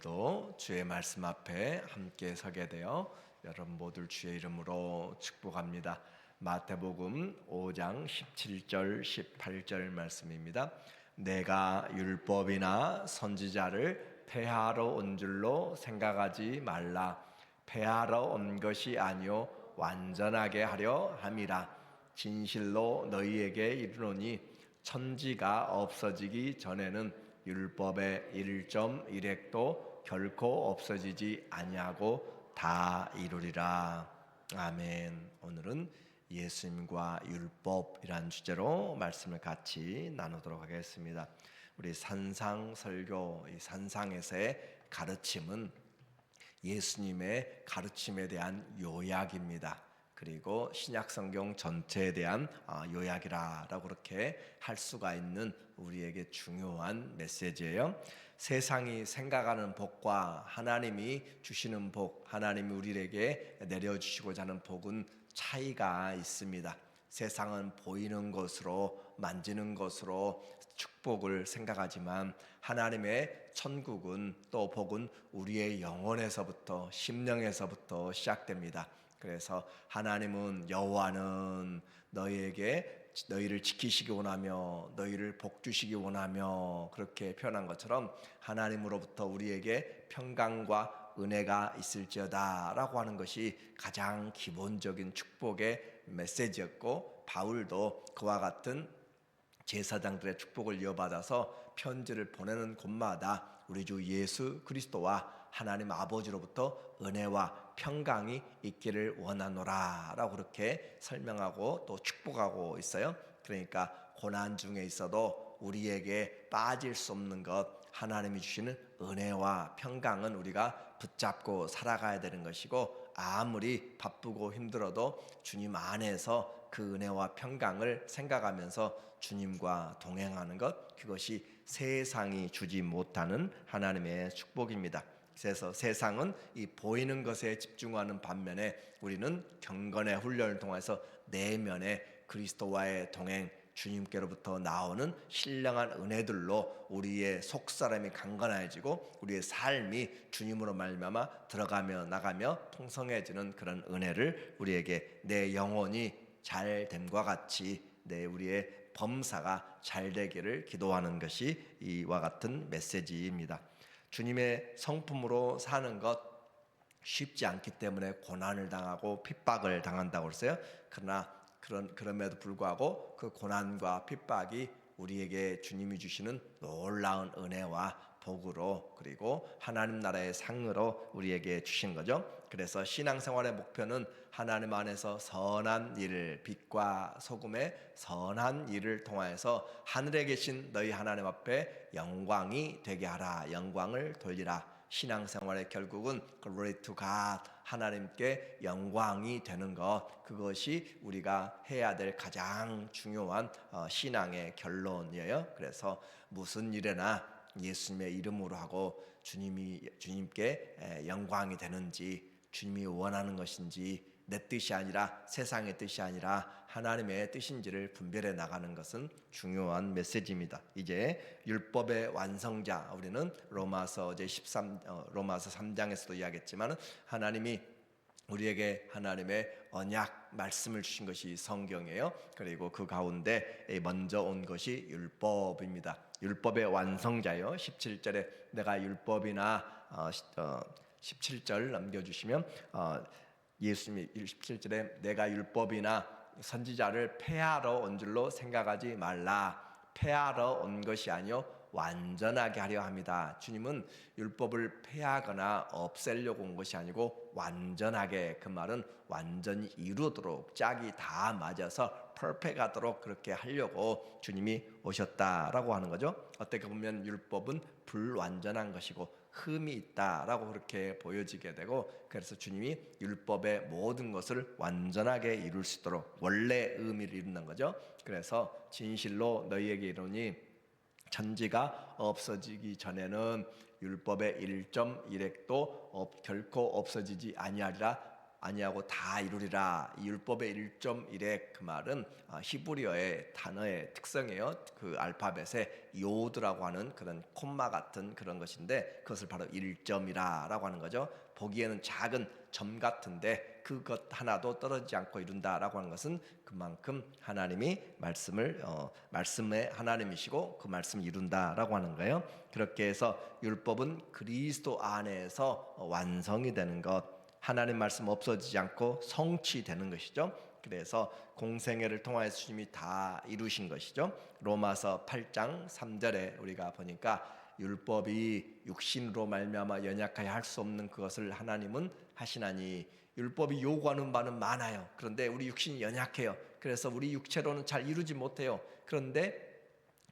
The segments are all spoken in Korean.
오늘도 주의 말씀 앞에 함께 서게 되어 여러분 모두 주의 이름으로 축복합니다. 마태복음 5장 17절 18절 말씀입니다. 내가 율법이나 선지자를 폐하러 온 줄로 생각하지 말라. 폐하러 온 것이 아니요 완전하게 하려 함이라. 진실로 너희에게 이르노니 천지가 없어지기 전에는 율법의 1.1획도 결코 없어지지 아니하고 다 이루리라. 아멘. 오늘은 예수님과 율법이란 주제로 말씀을 같이 나누도록 하겠습니다. 우리 산상 설교 이 산상에서의 가르침은 예수님의 가르침에 대한 요약입니다. 그리고 신약 성경 전체에 대한 아, 요약이라라고 그렇게 할 수가 있는 우리에게 중요한 메시지예요. 세상이 생각하는 복과 하나님이 주시는 복, 하나님이 우리에게 내려 주시고자 하는 복은 차이가 있습니다. 세상은 보이는 것으로 만지는 것으로 축복을 생각하지만 하나님의 천국은 또 복은 우리의 영혼에서부터 심령에서부터 시작됩니다. 그래서 하나님은 여호와는 너희에게 너희를 지키시기 원하며 너희를 복 주시기 원하며 그렇게 표현한 것처럼 하나님으로부터 우리에게 평강과 은혜가 있을지어다라고 하는 것이 가장 기본적인 축복의 메시지였고 바울도 그와 같은 제사장들의 축복을 이어받아서 편지를 보내는 곳마다 우리 주 예수 그리스도와 하나님 아버지로부터 은혜와 평강이 있기를 원하노라 라고 그렇게 설명하고 또 축복하고 있어요. 그러니까 고난 중에 있어도 우리에게 빠질 수 없는 것 하나님이 주시는 은혜와 평강은 우리가 붙잡고 살아가야 되는 것이고 아무리 바쁘고 힘들어도 주님 안에서 그 은혜와 평강을 생각하면서 주님과 동행하는 것 그것이 세상이 주지 못하는 하나님의 축복입니다. 그래서 세상은 이 보이는 것에 집중하는 반면에 우리는 경건의 훈련을 통해서 내면의 그리스도와의 동행 주님께로부터 나오는 신령한 은혜들로 우리의 속 사람이 강건해지고 우리의 삶이 주님으로 말미암아 들어가며 나가며 통성해지는 그런 은혜를 우리에게 내 영혼이 잘 됨과 같이 내 우리의 범사가 잘 되기를 기도하는 것이 이와 같은 메시지입니다. 주님의 성품으로 사는 것 쉽지 않기 때문에 고난을 당하고 핍박을 당한다고 그랬어요. 그러나 그런 그럼에도 불구하고 그 고난과 핍박이 우리에게 주님이 주시는 놀라운 은혜와 복으로 그리고 하나님 나라의 상으로 우리에게 주신 거죠. 그래서 신앙생활의 목표는 하나님 안에서 선한 일을 빛과 소금의 선한 일을 통하여서 하늘에 계신 너희 하나님 앞에 영광이 되게 하라. 영광을 돌리라. 신앙생활의 결국은 glory to God 하나님께 영광이 되는 것 그것이 우리가 해야 될 가장 중요한 어, 신앙의 결론이에요. 그래서 무슨 일에나 예수님의 이름으로 하고 주님이 주님께 영광이 되는지 주님이 원하는 것인지 내 뜻이 아니라 세상의 뜻이 아니라 하나님의 뜻인지를 분별해 나가는 것은 중요한 메시지입니다. 이제 율법의 완성자 우리는 로마서 이제 13 어, 로마서 3장에서도 이야기했지만 하나님이 우리에게 하나님의 언약 말씀을 주신 것이 성경이에요. 그리고 그 가운데 먼저 온 것이 율법입니다. 율법의 완성자요. 17절에 내가 율법이나 어, 17절 어, 남겨주시면 어, 예수님이 17절에 내가 율법이나 선지자를 폐하러 온 줄로 생각하지 말라. 폐하러 온 것이 아니요 완전하게 하려 합니다. 주님은 율법을 폐하거나 없애려고 온 것이 아니고 완전하게 그 말은 완전히 이루도록 짝이 다 맞아서 퍼펙하도록 그렇게 하려고 주님이 오셨다라고 하는 거죠. 어떻게 보면 율법은 불완전한 것이고 흠이 있다라고 그렇게 보여지게 되고 그래서 주님이 율법의 모든 것을 완전하게 이룰 수 있도록 원래 의미를 이루는 거죠. 그래서 진실로 너희에게 이르니 천지가 없어지기 전에는 율법의 1.1획도 결코 없어지지 아니하리라 아니하고 다 이루리라. 이 율법의 1.1의 그 말은 아, 히브리어의 단어의 특성이에요. 그 알파벳에 요드라고 하는 그런 콤마 같은 그런 것인데 그것을 바로 1점이라라고 하는 거죠. 보기에는 작은 점 같은데 그것 하나도 떨어지지 않고 이룬다라고 하는 것은 그만큼 하나님이 말씀을 어, 말씀의 하나님이시고 그 말씀을 이룬다라고 하는 거예요. 그렇게 해서 율법은 그리스도 안에서 어, 완성이 되는 것. 하나님 말씀 없어지지 않고 성취되는 것이죠. 그래서 공생애를 통하여 주님이 다 이루신 것이죠. 로마서 8장 3절에 우리가 보니까 율법이 육신으로 말미암아 연약하여 할 수 없는 그것을 하나님은 하시나니 율법이 요구하는 바는 많아요. 그런데 우리 육신이 연약해요. 그래서 우리 육체로는 잘 이루지 못해요. 그런데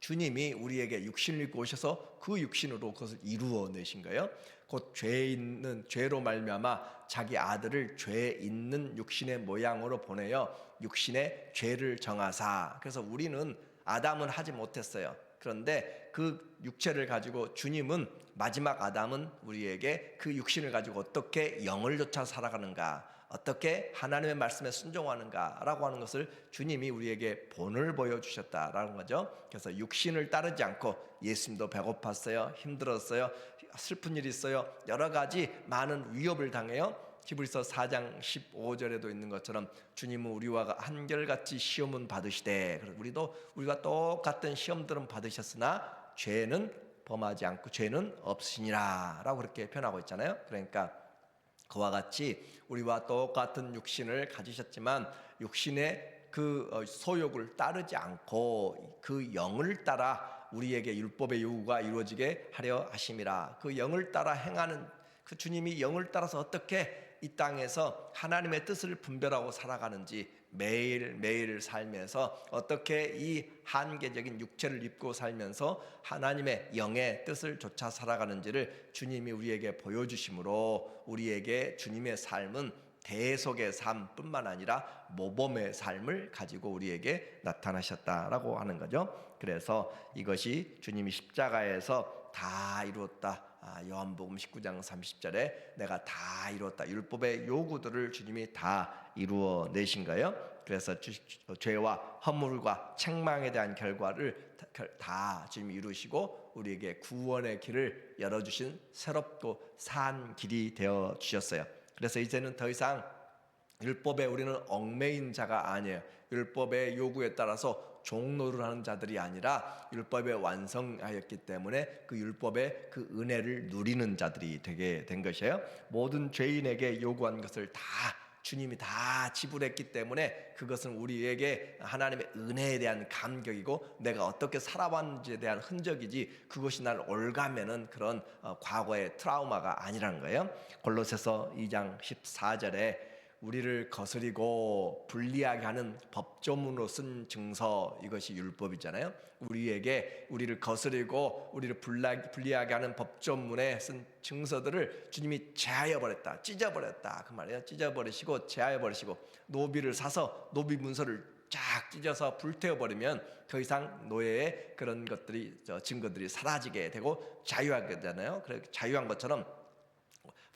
주님이 우리에게 육신을 입고 오셔서 그 육신으로 그것을 이루어 내신 거예요. 곧 죄 있는 죄로 말미암아 자기 아들을 죄 있는 육신의 모양으로 보내어 육신의 죄를 정하사. 그래서 우리는 아담은 하지 못했어요. 그런데 그 육체를 가지고 주님은 마지막 아담은 우리에게 그 육신을 가지고 어떻게 영을 쫓아 살아가는가, 어떻게 하나님의 말씀에 순종하는가라고 하는 것을 주님이 우리에게 본을 보여주셨다라는 거죠. 그래서 육신을 따르지 않고 예수님도 배고팠어요, 힘들었어요, 슬픈 일이 있어요, 여러 가지 많은 위협을 당해요. 히브리서 4장 15절에도 있는 것처럼 주님은 우리와 한결같이 시험은 받으시되 우리도 우리가 똑같은 시험들은 받으셨으나 죄는 범하지 않고 죄는 없으니라라고 그렇게 표현하고 있잖아요. 그러니까 그와 같이 우리와 똑같은 육신을 가지셨지만 육신의 그 어, 소욕을 따르지 않고 그 영을 따라 우리에게 율법의 요구가 이루어지게 하려 하심이라 그 영을 따라 행하는 그 주님이 영을 따라서 어떻게 이 땅에서 하나님의 뜻을 분별하고 살아가는지 매일 매일 살면서 어떻게 이 한계적인 육체를 입고 살면서 하나님의 영의 뜻을 쫓아 살아가는지를 주님이 우리에게 보여주심으로 우리에게 주님의 삶은 대속의 삶뿐만 아니라 모범의 삶을 가지고 우리에게 나타나셨다라고 하는 거죠. 그래서 이것이 주님이 십자가에서 다 이루었다. 아, 요한복음 19장 30절에 내가 다 이루었다. 율법의 요구들을 주님이 다 이루어 내신 거예요. 그래서 주, 죄와 허물과 책망에 대한 결과를 다, 다 주님이 이루시고 우리에게 구원의 길을 열어 주신 새롭고 산 길이 되어 주셨어요. 그래서 이제는 더 이상 율법에 우리는 얽매인 자가 아니에요. 율법의 요구에 따라서 종로를 하는 자들이 아니라 율법에 완성하였기 때문에 그 율법의 그 은혜를 누리는 자들이 되게 된 것이에요. 모든 죄인에게 요구한 것을 다 주님이 다 지불했기 때문에 그것은 우리에게 하나님의 은혜에 대한 감격이고 내가 어떻게 살아왔는지에 대한 흔적이지 그것이 날 올가매는 그런 어, 과거의 트라우마가 아니라는 거예요. 골로새서 2장 14절에 우리를 거스리고 불리하게 하는 법조문으로 쓴 증서 이것이 율법이잖아요. 우리에게 우리를 거스리고 우리를 불리하게 하는 법조문에 쓴 증서들을 주님이 제하여 버렸다, 찢어 버렸다 그 말이에요. 찢어 버리시고 제하여 버리시고 노비를 사서 노비 문서를 쫙 찢어서 불태워 버리면 더 이상 노예의 그런 것들이 증거들이 사라지게 되고 자유하게 되잖아요. 그래 자유한 것처럼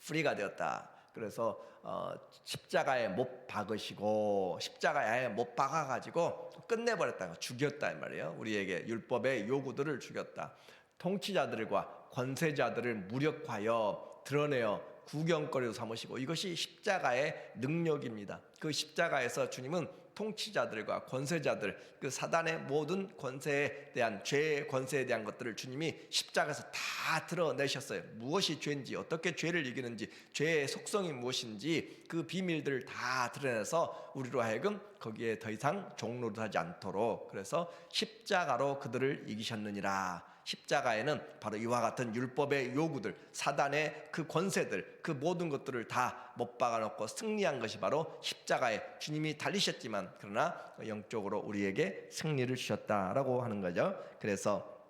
프리가 되었다. 그래서 어, 십자가에 못 박으시고 십자가에 못 박아 가지고 끝내버렸다. 죽였다 이 말이에요. 우리에게 율법의 요구들을 죽였다. 통치자들과 권세자들을 무력하여 드러내어 구경거리로 삼으시고 이것이 십자가의 능력입니다. 그 십자가에서 주님은 통치자들과 권세자들 그 사단의 모든 권세에 대한 죄의 권세에 대한 것들을 주님이 십자가에서 다 드러내셨어요. 무엇이 죄인지 어떻게 죄를 이기는지 죄의 속성이 무엇인지 그 비밀들을 다 드러내서 우리로 하여금 거기에 더 이상 종로하지 않도록 그래서 십자가로 그들을 이기셨느니라. 십자가에는 바로 이와 같은 율법의 요구들, 사단의 그 권세들, 그 모든 것들을 다 못 박아놓고 승리한 것이 바로 십자가에 주님이 달리셨지만 그러나 영적으로 우리에게 승리를 주셨다라고 하는 거죠. 그래서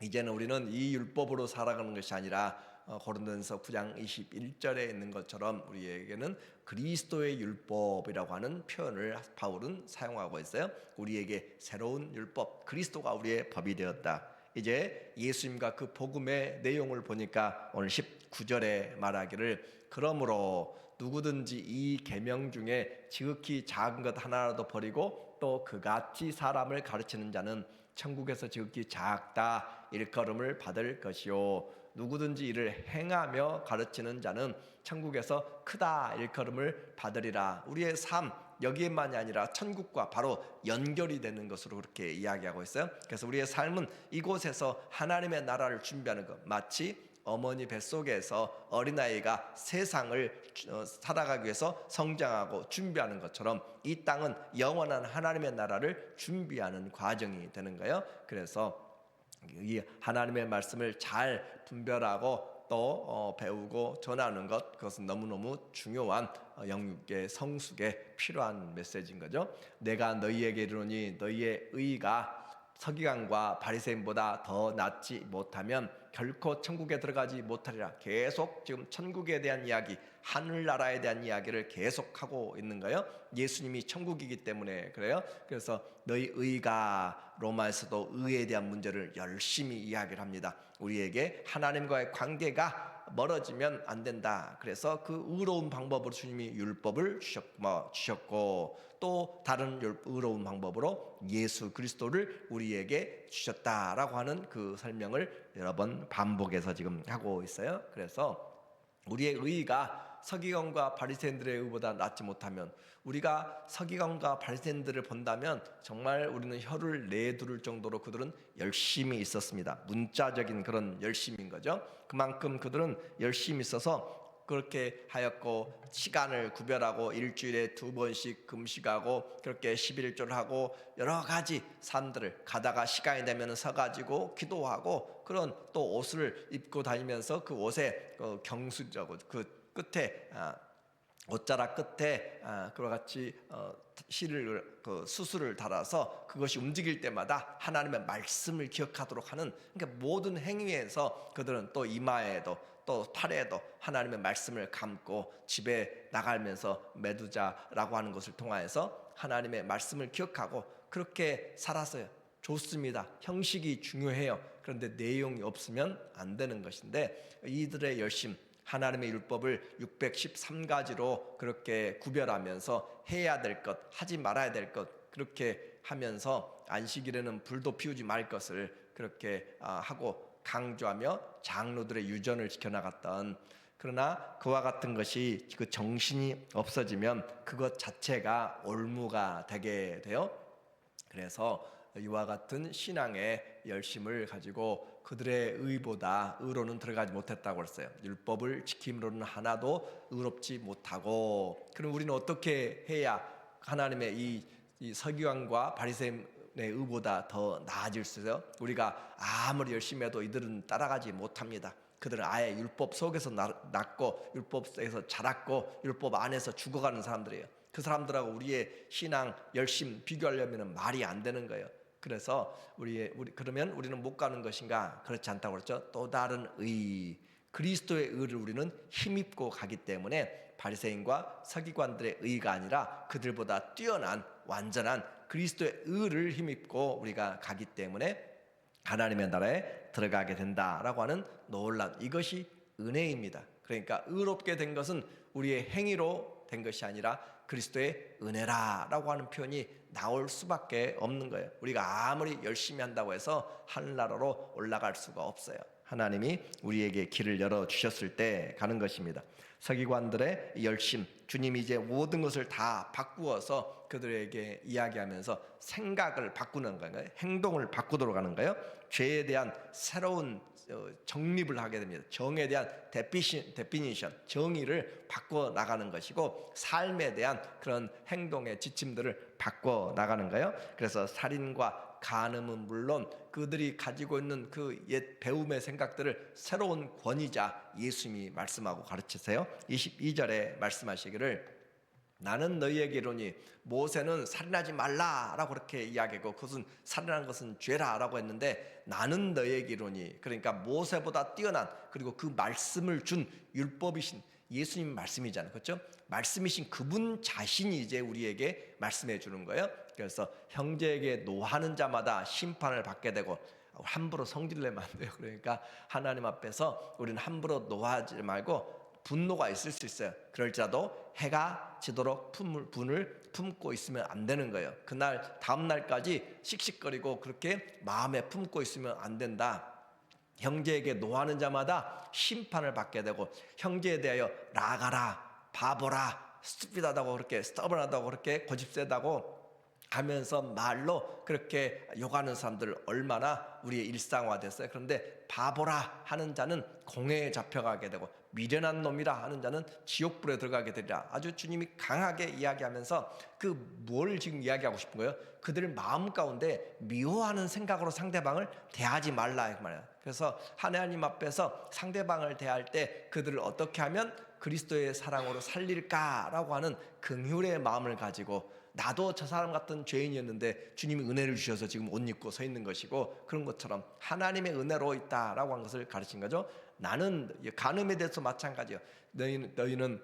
이제는 우리는 이 율법으로 살아가는 것이 아니라 어, 고린도전서 9장 21절에 있는 것처럼 우리에게는 그리스도의 율법이라고 하는 표현을 바울은 사용하고 있어요. 우리에게 새로운 율법, 그리스도가 우리의 법이 되었다. 이제 예수님과 그 복음의 내용을 보니까 오늘 19절에 말하기를 그러므로 누구든지 이 계명 중에 지극히 작은 것 하나라도 버리고 또 그같이 사람을 가르치는 자는 천국에서 지극히 작다 일컬음을 받을 것이요. 누구든지 이를 행하며 가르치는 자는 천국에서 크다 일컬음을 받으리라. 우리의 삶 여기에만이 아니라 천국과 바로 연결이 되는 것으로 그렇게 이야기하고 있어요. 그래서 우리의 삶은 이곳에서 하나님의 나라를 준비하는 것 마치 어머니 뱃속에서 어린아이가 세상을 어, 살아가기 위해서 성장하고 준비하는 것처럼 이 땅은 영원한 하나님의 나라를 준비하는 과정이 되는 거예요. 그래서 이 하나님의 말씀을 잘 분별하고 또 어, 배우고 전하는 것 그것은 너무너무 중요한 어, 영육의 성숙에 필요한 메시지인 거죠. 내가 너희에게 이르노니 너희의 의가 서기관과 바리새인보다 더 낫지 못하면 결코 천국에 들어가지 못하리라. 계속 지금 천국에 대한 이야기, 하늘나라에 대한 이야기를 계속하고 있는 거예요. 예수님이 천국이기 때문에 그래요. 그래서 너희 의가 로마에서도 의에 대한 문제를 열심히 이야기를 합니다. 우리에게 하나님과의 관계가 멀어지면 안 된다. 그래서 그 의로운 방법으로 주님이 율법을 뭐 주셨고 또 다른 율- 의로운 방법으로 예수 그리스도를 우리에게 주셨다라고 하는 그 설명을 여러 번 반복해서 지금 하고 있어요. 그래서 우리의 의가 서기관과 바리새인들의 의보다 낫지 못하면 우리가 서기관과 바리새인들을 본다면 정말 우리는 혀를 내두를 정도로 그들은 열심히 있었습니다. 문자적인 그런 열심인 거죠. 그만큼 그들은 열심히 있어서 그렇게 하였고 시간을 구별하고 일주일에 두 번씩 금식하고 그렇게 11조를 하고 여러 가지 삶들을 가다가 시간이 되면 서가지고 기도하고 그런 또 옷을 입고 다니면서 그 옷에 어, 경수자고 그 끝에 아, 옷자락 끝에 아, 그와 같이 어, 실을 그 수술을 달아서 그것이 움직일 때마다 하나님의 말씀을 기억하도록 하는 그러니까 모든 행위에서 그들은 또 이마에도 또 팔에도 하나님의 말씀을 감고 집에 나가면서 메두자라고 하는 것을 통하여서 하나님의 말씀을 기억하고 그렇게 살았어요. 좋습니다. 형식이 중요해요. 그런데 내용이 없으면 안 되는 것인데 이들의 열심 하나님의 율법을 613가지로 그렇게 구별하면서 해야 될 것, 하지 말아야 될 것 그렇게 하면서 안식일에는 불도 피우지 말 것을 그렇게 아, 하고 강조하며 장로들의 유전을 지켜나갔던 그러나 그와 같은 것이 그 정신이 없어지면 그것 자체가 올무가 되게 돼요. 그래서 이와 같은 신앙의 열심을 가지고 그들의 의보다 의로는 들어가지 못했다고 했어요. 율법을 지킴으로는 하나도 의롭지 못하고 그럼 우리는 어떻게 해야 하나님의 이, 이 서기관과 바리새인 의 의보다 더 나아질 수 있어요? 우리가 아무리 열심히 해도 이들은 따라가지 못합니다. 그들은 아예 율법 속에서 나- 났고 율법 속에서 자랐고 율법 안에서 죽어가는 사람들이에요. 그 사람들하고 우리의 신앙 열심 비교하려면 말이 안 되는 거예요. 그래서 우리의 우리 그러면 우리는 못 가는 것인가? 그렇지 않다고 그랬죠. 또 다른 의 그리스도의 의를 우리는 힘입고 가기 때문에 바리새인과 서기관들의 의가 아니라 그들보다 뛰어난 완전한 그리스도의 의를 힘입고 우리가 가기 때문에 하나님의 나라에 들어가게 된다라고 하는 놀란 이것이 은혜입니다. 그러니까 의롭게 된 것은 우리의 행위로 된 것이 아니라 그리스도의 은혜라라고 하는 표현이 나올 수밖에 없는 거예요. 우리가 아무리 열심히 한다고 해서 하늘나라로 올라갈 수가 없어요. 하나님이 우리에게 길을 열어 주셨을 때 가는 것입니다. 서기관들의 열심, 주님이 이제 모든 것을 다 바꾸어서 그들에게 이야기하면서 생각을 바꾸는 건가요? 행동을 바꾸도록 하는 거예요. 죄에 대한 새로운 어, 정립을 하게 됩니다. 정에 대한 데피시, 데피니션, 정의를 바꿔 나가는 것이고 삶에 대한 그런 행동의 지침들을 바꿔 나가는 거예요. 그래서 살인과 간음은 물론 그들이 가지고 있는 그 옛 배움의 생각들을 새로운 권위자 예수님이 말씀하고 가르치세요. 22절에 말씀하시기를 나는 너희에게 이르니 모세는 살인하지 말라라고 그렇게 이야기하고 그것은 살인하는 것은 죄라라고 했는데 나는 너희에게 이르니 그러니까 모세보다 뛰어난 그리고 그 말씀을 준 율법이신 예수님 말씀이잖아요. 그렇죠? 말씀이신 그분 자신이 이제 우리에게 말씀해 주는 거예요. 그래서 형제에게 노하는 자마다 심판을 받게 되고 함부로 성질 내면 안 돼요. 그러니까 하나님 앞에서 우리는 함부로 노하지 말고 분노가 있을 수 있어요. 그럴지라도 해가 지도록 품을, 분을 품고 있으면 안 되는 거예요. 그날 다음 날까지 씩씩거리고 그렇게 마음에 품고 있으면 안 된다. 형제에게 노하는 자마다 심판을 받게 되고 형제에 대하여 라가라 바보라 스피드하다고 그렇게 스터블하다고 그렇게 고집세다고 하면서 말로 그렇게 욕하는 사람들 얼마나 우리의 일상화됐어요. 그런데 바보라 하는 자는 공회에 잡혀가게 되고 미련한 놈이라 하는 자는 지옥불에 들어가게 되리라. 아주 주님이 강하게 이야기하면서 그 뭘 지금 이야기하고 싶은 거예요? 그들 마음 가운데 미워하는 생각으로 상대방을 대하지 말라 이 말이야. 그래서 하나님 앞에서 상대방을 대할 때 그들을 어떻게 하면 그리스도의 사랑으로 살릴까라고 하는 긍휼의 마음을 가지고 나도 저 사람 같은 죄인이었는데 주님이 은혜를 주셔서 지금 옷 입고 서 있는 것이고 그런 것처럼 하나님의 은혜로 있다라고 하는 것을 가르친 거죠. 나는 간음에 대해서 마찬가지요. 너희는 너희는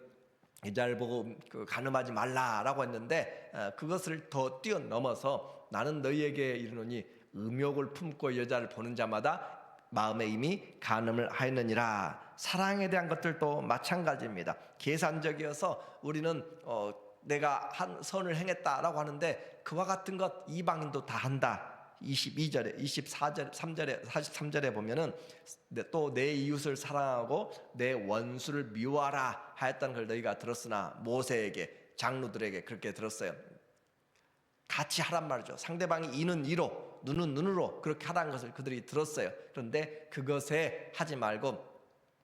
이자를 보고 그 간음하지 말라라고 했는데 어, 그것을 더 뛰어넘어서 나는 너희에게 이르노니 음욕을 품고 여자를 보는 자마다 마음에 이미 간음을 하였느니라 사랑에 대한 것들도 마찬가지입니다. 계산적이어서 우리는 어, 내가 한 선을 행했다라고 하는데 그와 같은 것 이방인도 다 한다. 22절에 24절 3절에 43절에 보면은 또 내 이웃을 사랑하고 내 원수를 미워하라 하였다는 걸 너희가 들었으나 모세에게 장로들에게 그렇게 들었어요. 같이 하란 말이죠. 상대방이 이는 이로 눈은 눈으로 그렇게 하라는 것을 그들이 들었어요. 그런데 그것에 하지 말고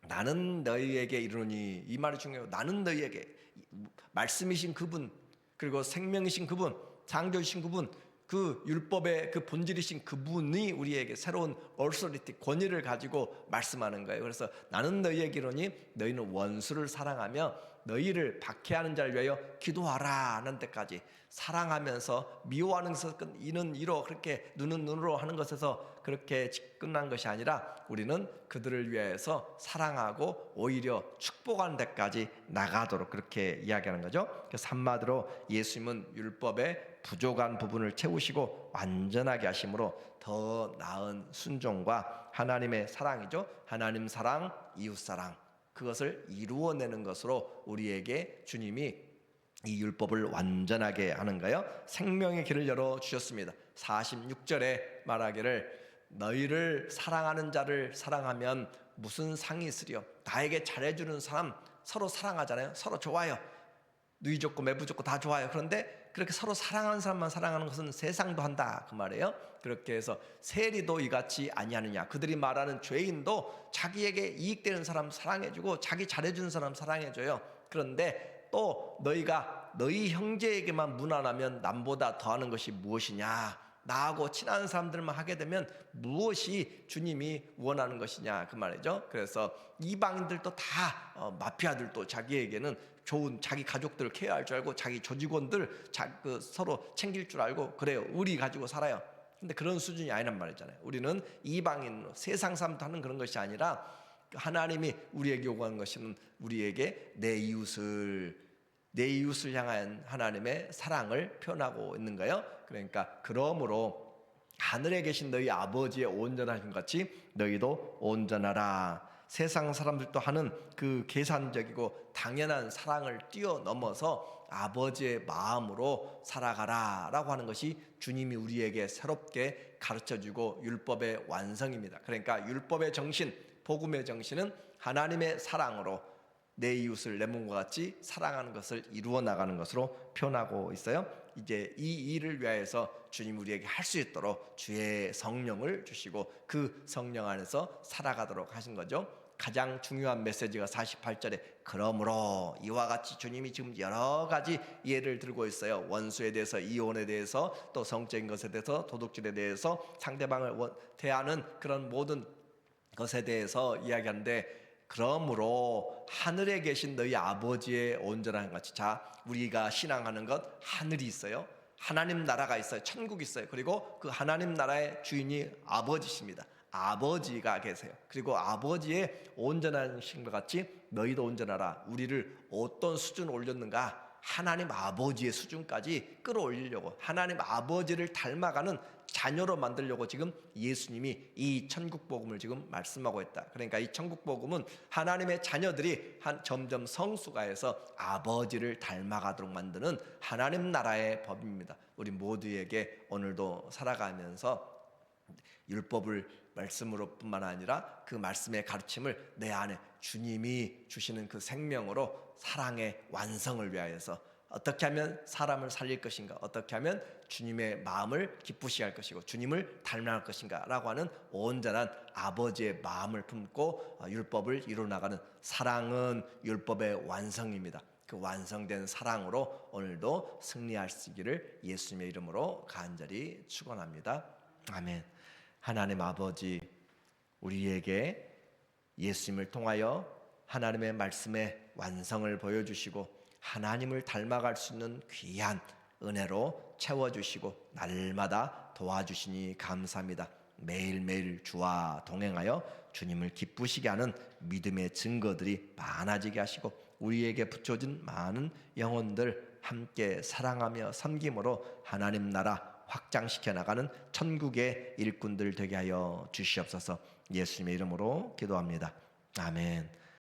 나는 너희에게 이르노니 이 말이 중요해요. 나는 너희에게 말씀이신 그분 그리고 생명이신 그분 창조이신 그분 그 율법의 그 본질이신 그분이 우리에게 새로운 얼소리티 권위를 가지고 말씀하는 거예요. 그래서 나는 너희에게 이르니 너희는 원수를 사랑하며 너희를 박해하는 자를 위하여 기도하라 하는 데까지 사랑하면서 미워하는 끝- 이는 이로 그렇게 눈은 눈으로 하는 것에서 그렇게 끝난 것이 아니라 우리는 그들을 위해서 사랑하고 오히려 축복하는 데까지 나가도록 그렇게 이야기하는 거죠. 그래서 한마디로 예수님은 율법의 부족한 부분을 채우시고 완전하게 하심으로 더 나은 순종과 하나님의 사랑이죠. 하나님 사랑, 이웃 사랑 그것을 이루어내는 것으로 우리에게 주님이 이 율법을 완전하게 하는 거예요. 생명의 길을 열어 주셨습니다. 46절에 말하기를 너희를 사랑하는 자를 사랑하면 무슨 상이 있으리요? 나에게 잘해주는 사람 서로 사랑하잖아요. 서로 좋아요. 누이 좋고 매부 좋고 다 좋아요. 그런데 그렇게 서로 사랑하는 사람만 사랑하는 것은 세상도 한다 그 말이에요. 그렇게 해서 세리도 이같이 아니하느냐. 그들이 말하는 죄인도 자기에게 이익되는 사람 사랑해주고 자기 잘해주는 사람 사랑해줘요. 그런데 또 너희가 너희 형제에게만 무난하면 남보다 더하는 것이 무엇이냐? 나하고 친한 사람들만 하게 되면 무엇이 주님이 원하는 것이냐 그 말이죠. 그래서 이방인들도 다 어, 마피아들도 자기에게는 좋은 자기 가족들을 케어할 줄 알고 자기 조직원들 자, 그 서로 챙길 줄 알고 그래요. 우리 가지고 살아요. 근데 그런 수준이 아니란 말이잖아요. 우리는 이방인 세상 사람도 하는 그런 것이 아니라 하나님이 우리에게 요구하는 것은 우리에게 내 이웃을 내 이웃을 향한 하나님의 사랑을 표현하고 있는 거예요. 그러니까 그러므로 하늘에 계신 너희 아버지의 온전하신 같이 너희도 온전하라. 세상 사람들도 하는 그 계산적이고 당연한 사랑을 뛰어넘어서 아버지의 마음으로 살아가라 라고 하는 것이 주님이 우리에게 새롭게 가르쳐 주고 율법의 완성입니다. 그러니까 율법의 정신, 복음의 정신은 하나님의 사랑으로 내 이웃을 내 몸과 같이 사랑하는 것을 이루어 나가는 것으로 표현하고 있어요. 이제 이 일을 위하여서 주님 우리에게 할 수 있도록 주의 성령을 주시고 그 성령 안에서 살아가도록 하신 거죠. 가장 중요한 메시지가 48절에 그러므로 이와 같이 주님이 지금 여러 가지 예를 들고 있어요. 원수에 대해서 이혼에 대해서 또 성적인 것에 대해서 도둑질에 대해서 상대방을 원- 대하는 그런 모든 것에 대해서 이야기하는데 그러므로 하늘에 계신 너희 아버지의 온전한 같이 자 우리가 신앙하는 것 하늘이 있어요. 하나님 나라가 있어요. 천국이 있어요. 그리고 그 하나님 나라의 주인이 아버지십니다. 아버지가 계세요. 그리고 아버지의 온전한 신과 같이 너희도 온전하라. 우리를 어떤 수준 올렸는가? 하나님 아버지의 수준까지 끌어올리려고 하나님 아버지를 닮아가는 자녀로 만들려고 지금 예수님이 이 천국 복음을 지금 말씀하고 있다. 그러니까 이 천국 복음은 하나님의 자녀들이 한 점점 성수가해서 아버지를 닮아가도록 만드는 하나님 나라의 법입니다. 우리 모두에게 오늘도 살아가면서 율법을 말씀으로뿐만 아니라 그 말씀의 가르침을 내 안에 주님이 주시는 그 생명으로 사랑의 완성을 위하여서 어떻게 하면 사람을 살릴 것인가 어떻게 하면 주님의 마음을 기쁘시게 할 것이고 주님을 닮아갈 것인가라고 하는 온전한 아버지의 마음을 품고 어, 율법을 이루어 나가는 사랑은 율법의 완성입니다. 그 완성된 사랑으로 오늘도 있기를 예수님의 이름으로 간절히 축원합니다. 아멘. 하나님 아버지 우리에게 예수님을 통하여 하나님의 말씀의 완성을 보여주시고 하나님을 닮아갈 수 있는 귀한 은혜로 채워주시고 날마다 도와주시니 감사합니다. 매일매일 주와 동행하여 주님을 기쁘시게 하는 믿음의 증거들이 많아지게 하시고 우리에게 붙여진 많은 영혼들 함께 사랑하며 섬김으로 하나님 나라 확장시켜 나가는 천국의 일꾼들 되게 하여 주시옵소서. 예수님의 이름으로 기도합니다. 아멘.